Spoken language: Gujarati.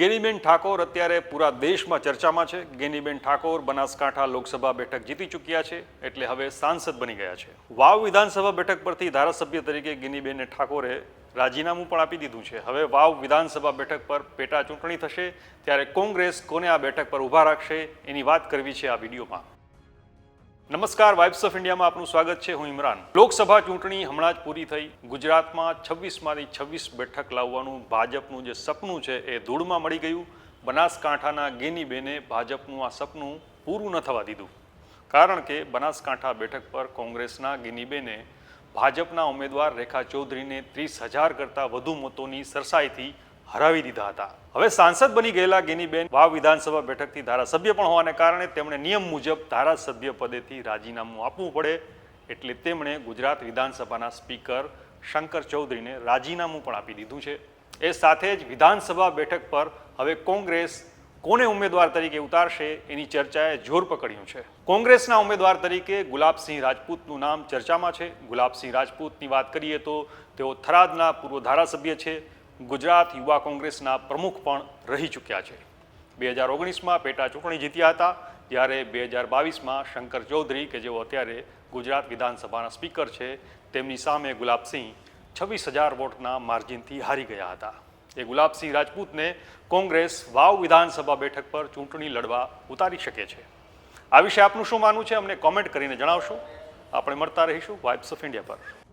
ગેનીબેન ઠાકોર અત્યારે પૂરા દેશમાં ચર્ચામાં છે. ગેનીબેન ઠાકોર બનાસકાંઠા લોકસભા બેઠક જીતી ચૂક્યા છે, એટલે હવે સાંસદ બની ગયા છે. વાવ વિધાનસભા બેઠક પરથી ધારાસભ્ય તરીકે ગેનીબેન ઠાકોરે રાજીનામું પણ આપી દીધું છે. હવે વાવ વિધાનસભા બેઠક પર પેટા ચૂંટણી થશે, ત્યારે કોંગ્રેસ કોને આ બેઠક પર ઊભા રાખશે એની વાત કરવી છે આ વિડીયોમાં. નમસ્કાર, વાઇબ્સ ઓફ ઇન્ડિયામાં આપનું સ્વાગત છે. હું ઇમરાન. લોકસભા ચૂંટણી હમણાં જ પૂરી થઈ. ગુજરાતમાં છવ્વીસમાંથી છવ્વીસ બેઠક લાવવાનું ભાજપનું જે સપનું છે એ ધૂળમાં મળી ગયું. બનાસકાંઠાના ગેનીબેને ભાજપનું આ સપનું પૂરું ન થવા દીધું. કારણ કે બનાસકાંઠા બેઠક પર કોંગ્રેસના ગેનીબેને ભાજપના ઉમેદવાર રેખા ચૌધરીને ત્રીસ હજાર કરતાં વધુ મતોની સરસાઈથી હરાવી દીધા હતા. હવે સાંસદ બની ગયેલા ગેનીબેન વાવ વિધાનસભા બેઠકથી ધારાસભ્ય પણ હોવાને કારણે તેમણે નિયમ મુજબ ધારાસભ્ય પદેથી રાજીનામું આપવું પડે એટલે તેમણે ગુજરાત વિધાનસભાના સ્પીકર શંકર ચૌધરીને રાજીનામું પણ આપી દીધું છે. એ સાથે જ વિધાનસભા બેઠક પર હવે કોંગ્રેસ કોને ઉમેદવાર તરીકે ઉતારશે એની ચર્ચાએ જોર પકડ્યું છે. કોંગ્રેસના ઉમેદવાર તરીકે ગુલાબસિંહ રાજપૂતનું નામ ચર્ચામાં છે. ગુલાબસિંહ રાજપૂતની વાત કરીએ તો તેઓ થરાદના પૂર્વ ધારાસભ્ય છે. ગુજરાત યુવા કોંગ્રેસના પ્રમુખ પણ રહી ચૂક્યા છે. બે હજાર ઓગણીસમાં પેટા ચૂંટણી જીત્યા હતા જ્યારે બે હજાર બાવીસમાં શંકર ચૌધરી, કે જેઓ અત્યારે ગુજરાત વિધાનસભાના સ્પીકર છે, તેમની સામે ગુલાબસિંહ છવ્વીસ હજાર વોટના માર્જિનથી હારી ગયા હતા. એ ગુલાબસિંહ રાજપૂતને કોંગ્રેસ વાવ વિધાનસભા બેઠક પર ચૂંટણી લડવા ઉતારી શકે છે. આ વિશે આપનું શું માનવું છે, અમને કોમેન્ટ કરીને જણાવશો. આપણે મળતા રહીશું વાઇબ્સ ઓફ ઇન્ડિયા પર.